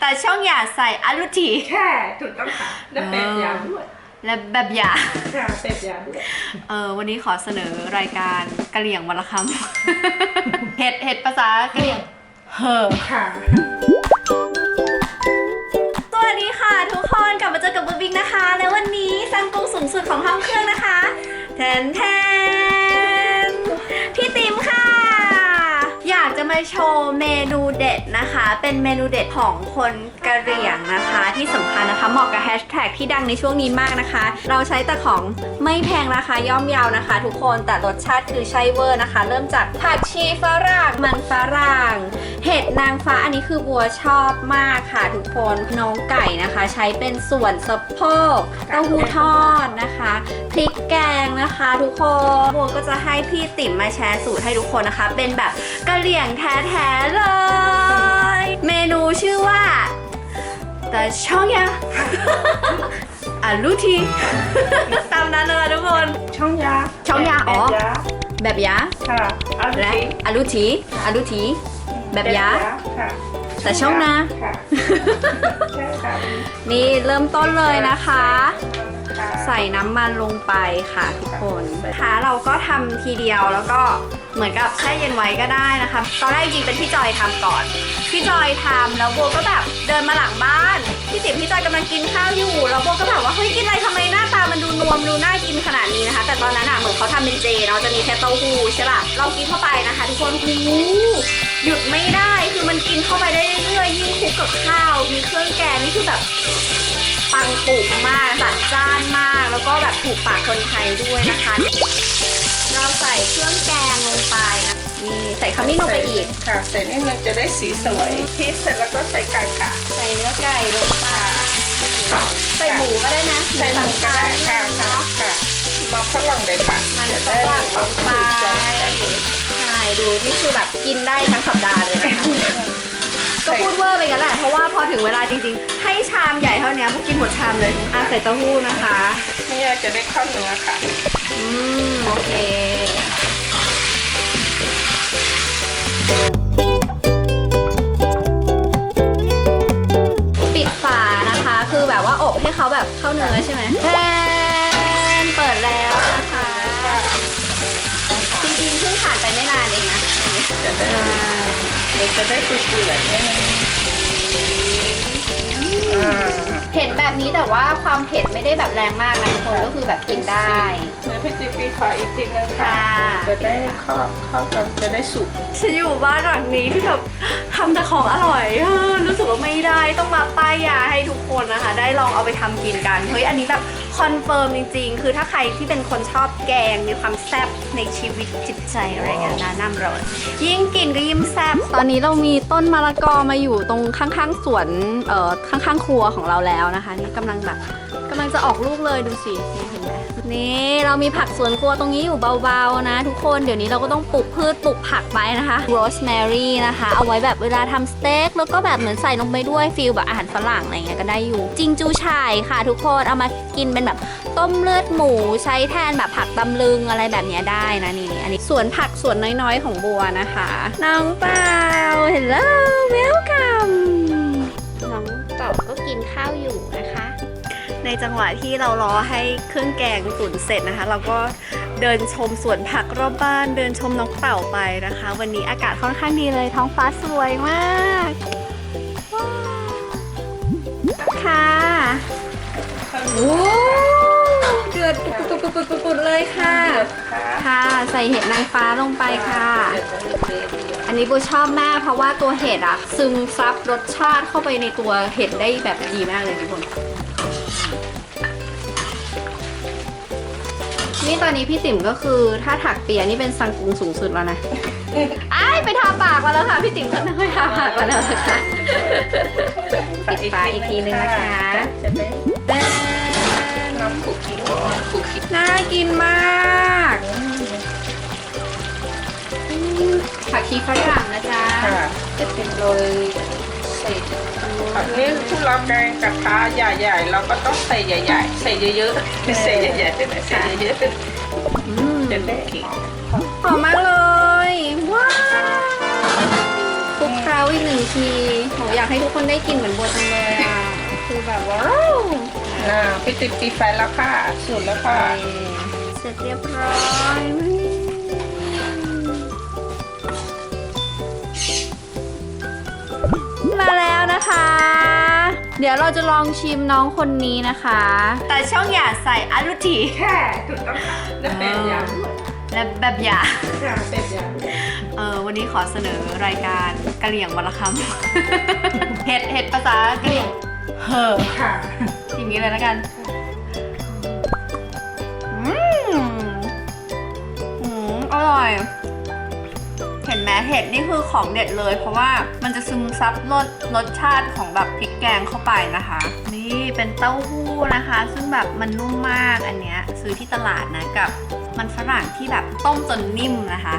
แต่ช่องอย่าใส่อารุทีแค่ถูกต้องค่ะและเป็ดยาด้วยและแบบอย่าค่ะเป็ดยาด้วยเออวันนี้ขอเสนอรายการกะเหลี่ยงวันละคำ เห็ดเห็ดภาษากะเหลี่ยงเห่อค่ะ สวัสดีค่ะทุกคนกลับมาเจอกับบุ๊บบิ๊กนะคะ และวันนี้ซังกุงสูงสุดของห้องเครื่องนะคะ แทนแทน มาโชว์เมนูเด็ดนะคะ เป็นเมนูเด็ดของคนกะเหรี่ยงนะคะ ที่สำคัญนะคะ เหมาะกับแฮชแท็กที่ดังในช่วงนี้มากนะคะ เราใช้แต่ของไม่แพงราคาย่อมเยาวนะคะ ทุกคนแต่รสชาติคือใช่เวอร์นะคะ เริ่มจากผักชีฝรั่งมันฝรั่ง นางฟ้าอันนี้คือบัวชอบมากค่ะทุกคนน้องไก่นะคะ ใช้เป็นส่วนสะโพกเต้าหู้ทอดนะคะพริกแกงนะคะ ทุกคนบัวก็จะให้พี่ติ๋มมาแชร์สูตรให้ทุกคนนะคะ เป็นแบบกะเหรี่ยงแท้ๆเลย เมนูชื่อว่าแต่ช่องยาอะลูทีตามนั้นเลยทุกคนช่องยาช่องยาอ๋อเป็ดยาแบบยาค่ะอันและนี้อาลูทีอาลูที แบบยาค่ะแต่ช่องนะค่ะใช่ค่ะนี่เริ่มต้นเลยนะคะค่ะใส่น้ำมันลงไปค่ะทุกคนค่ะเราก็ทำทีเดียวแล้วก็เหมือนกับแช่เย็นไว้ก็ได้นะคะ ตอนแรกจริงๆเป็นพี่จอยทำก่อน พี่จอยทำแล้วโบก็แบบเดินมาหลังบ้าน พี่ติ๋มพี่จอยกำลังกินข้าวอยู่ แล้วโบก็แบบว่าเฮ้ยกินอะไรทำไมหน้าตามันดูนวมดูน่ากินขนาดนี้นะคะ แต่ตอนนั้นอะเหมือนเขาทำเป็นเจเนาะจะมีแค่เต้าหู้ใช่ป่ะเรากินเข้าไปนะคะ ทุกคนหู หยุดไม่ได้คือมันกินเข้าไปได้เรื่อยๆยิ่งคลุกกับข้าวมีเครื่องแกงนี่คือแบบปังปุกมากจัดจ้านมาก แล้วก็แบบถูกปากคนไทยด้วยนะคะ เราใส่เครื่องแกงลงไปนะนี่ใส่ขมิ้นลงไปอีกค่ะใส่นี่มันจะได้สีสวยพริกเสร็จแล้วก็ใส่ไก่ค่ะใส่เนื้อไก่ลงไปใส่หมูก็ได้นะใส่หมูก็ได้ค่ะค่ะค่ะมาฝรั่งเลยค่ะมันจะฝได้รั่งลงไปใช่ ดูนี่คือแบบกินได้ทั้งสัปดาห์เลยนะคะก็พูดเวอร์ไปกันแหละเพราะว่าพอถึงเวลาจริงๆ ให้ชามใหญ่เท่านี้พวกกินหมดชามเลยอะใส่เต้าหู้นะคะนี่จะได้เข้าเนื้อค่ะ อืมโอเคปิดฝานะคะ คือแบบว่าอบให้เขาแบบเข้าเนื้อใช่ไหมแทนเปิดแล้วนะคะ ไปไม่นานเองนะอันนี้จะได้อ่าเดี๋ยวจะได้เปื่อยๆนิดนึงอ่าเผ็ดแบบนี้แต่ว่าความเผ็ดไม่ได้แบบแรงมากนะทุกคนก็คือแบบกินได้เนื้อพริกจีขออีกทีนึงค่ะค่ะจะได้เข้าเข้ากันจะได้สุกฉันอยู่บ้านหลังนี้ที่แบบทำแต่ของอร่อยเอ ป้ายยาให้ทุกคนนะคะ ได้ลองเอาไปทำกินกัน เฮ้ย อันนี้แบบคอนเฟิร์มจริงๆ คือถ้าใครที่เป็นคนชอบแกง มีความแซ่บในชีวิตจิตใจอะไรเงี้ยนะนำเลยยิ่งกินก็ยิ่งแซ่บ ตอนนี้เรามีต้นมะละกอมาอยู่ตรงข้างๆสวนเอ่อข้างๆครัวของเราแล้วนะคะ นี่กำลังแบบำลังจะออกลูกเลยดูสินี่เห็นไหมนี่เรามีผักสวนครัวตรงนี้อยู่เบาๆนะ ทุกคนเดี๋ยวนี้เราก็ต้องปลูกพืชปลูกผักไปนะคะโรสแมรี่นะคะ เอาไว้แบบเวลาทำสเต็กแล้วก็แบบเหมือนใส่ลงไปด้วยฟิลแบบอาหารฝรั่งอะไรเงี้ยก็ได้อยู่ จิงจูฉ่ายค่ะ ทุกคนเอามากินเป็นแบบต้มเลือดหมูใช้แทนแบบผักตำลึงอะไรแบบนี้ได้นะนี่นี่อันนี้สวนผักสวนน้อยๆ ของบัวนะคะ น้องเปล่า Hello welcome น้องเต่าก็กินข้าวอยู่นะคะ ในจังหวะที่เรารอให้เครื่องแกงตุ๋นเสร็จนะคะ เราก็เดินชมสวนผักรอบบ้าน เดินชมน้องเต่าไปนะคะ วันนี้อากาศค่อนข้างดีเลยท้องฟ้าสวยมากว้าวค่ะโอ้เดือดปุดๆๆๆๆเลยค่ะค่ะ ค่ะใส่เห็ดนางฟ้าลงไปค่ะเดี๋ยวจะเละๆอันนี้บูชอบมากเพราะว่าตัวเห็ดอะซึมซับรสชาติเข้าไปในตัวเห็ดได้แบบดีมากเลยทุกคน นี่ตอนนี้พี่ติ๋มก็คือถ้าถักเปียนี่เป็นซังกุงสูงสุดแล้วนะไอ้ายไปทาปากมาแล้วค่ะ พี่ติ๋มก็ไม่ทาปากมาแล้วนะคะปิดฝาอีกทีนึงนะคะจะได้น้ำคุกกี้คุกกี้น่ากินมากอืมผักชีฝรั่งนะจ๊ะค่ะจะเป็นโรย ใส่อันนี้ที่เราแกงกระทะใหญ่ๆ เราก็ต้องใส่ใหญ่ๆ ใส่เยอะๆ ใส่ใหญ่ๆใส่ใส่เยอะอืมๆจะได้กินหอมมากเลย ว้าวคลุกเคล้าท้าอีกหนึ่งทีโหอยากให้ทุกคนได้กินเหมือนโบจังเลยอะ คือแบบว้าวน่าพี่ติ๊บตีไฟแล้วค่ะสุดแล้วค่ะ เสร็จเรียบร้อยมาแล้วนะคะ เดี๋ยวเราจะลองชิมน้องคนนี้นะคะ แต่ช่องอย่าใส่อารุจิแค่ถูกต้องค่ะและเป็นยำด้วยและแบบอย่าค่ะเป็นยำด้วยเออวันนี้ขอเสนอรายการกะเหลี่ยงวันละคำ เห็ดเห็ดภาษากะเหลี่ยงเห่อค่ะอย่างนี้เลยแล้วกันอืมอืมอร่อยเห็นไหมเห็ดนี่คือของเด็ดเลย เพราะว่ามันจะซึมซับรสรสชาติของแบบพริกแกงเข้าไปนะคะ นี่เป็นเต้าหู้นะคะ ซึ่งแบบมันนุ่มมากอันเนี้ยซื้อที่ตลาดนะกับ มันฝรั่งที่แบบต้มจนนิ่มนะคะ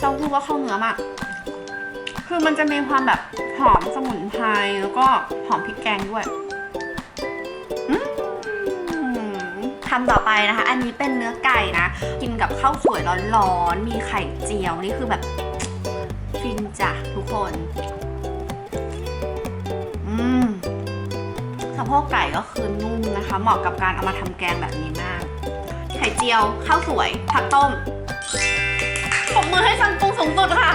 เต้าหู้ก็เข้าเนื้อมาก คือมันจะมีความแบบหอมสมุนไพรแล้วก็หอมพริกแกงด้วย มทำต่อไปนะคะ อันนี้เป็นเนื้อไก่นะ กินกับข้าวสวยร้อนๆ มีไข่เจียวนี่คือแบบฟินจ้ะทุกคน อืมสะโพกไก่ก็คือนุ่มนะคะ เหมาะกับการเอามาทำแกงแบบนี้มาก ไข่เจียว ข้าวสวย ผักต้มปรบมือให้ซันปรุงสูงสุดค่ะ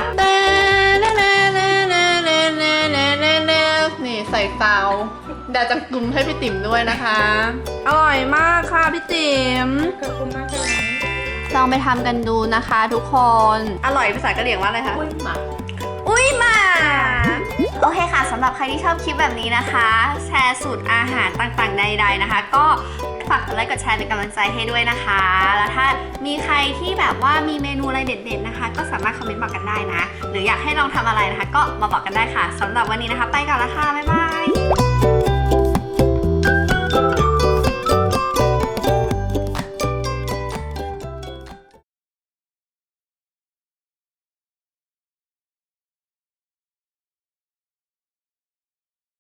นี่ใส่เตา ดาจะกลุ่มให้พี่ติ๋มด้วยนะคะ อร่อยมากค่ะพี่ติ๋มขอบคุณมากค่ะลองไปทำกันดูนะคะทุกคน อร่อยภาษากะเหรี่ยงว่าอะไรคะ อุ้ยหมา อุ้ยหมา โอเคค่ะสำหรับใครที่ชอบคลิปแบบนี้นะคะ แชร์สูตรอาหารต่างๆใดๆนะคะ ก็ฝากกดไลค์กดแชร์เป็นกำลังใจให้ด้วยนะคะ แล้วถ้ามีใครที่แบบว่ามีเมนูอะไรเด็ดๆนะคะ ก็สามารถคอมเมนต์บอกกันได้นะ หรืออยากให้ลองทำอะไรนะคะ ก็มาบอกกันได้ค่ะสำหรับวันนี้นะคะ ไปก่อนละค่ะบ๊ายบาย